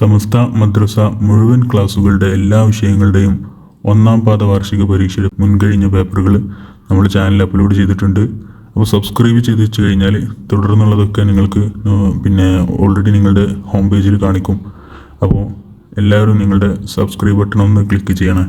സമസ്ത മദ്രസ മുഴുവൻ ക്ലാസ്സുകളുടെ എല്ലാ വിഷയങ്ങളുടെയും ഒന്നാം പാദ വാർഷിക പരീക്ഷയുടെ മുൻകഴിഞ്ഞ പേപ്പറുകൾ നമ്മൾ ചാനലിൽ അപ്ലോഡ് ചെയ്തിട്ടുണ്ട്. അപ്പോൾ സബ്സ്ക്രൈബ് ചെയ്ത് വെച്ച് കഴിഞ്ഞാൽ തുടർന്നുള്ളതൊക്കെ നിങ്ങൾക്ക് പിന്നെ ഓൾറെഡി നിങ്ങളുടെ ഹോം പേജിൽ കാണിക്കും. അപ്പോൾ എല്ലാവരും നിങ്ങളുടെ സബ്സ്ക്രൈബ് ബട്ടൺ ഒന്ന് ക്ലിക്ക് ചെയ്യണേ.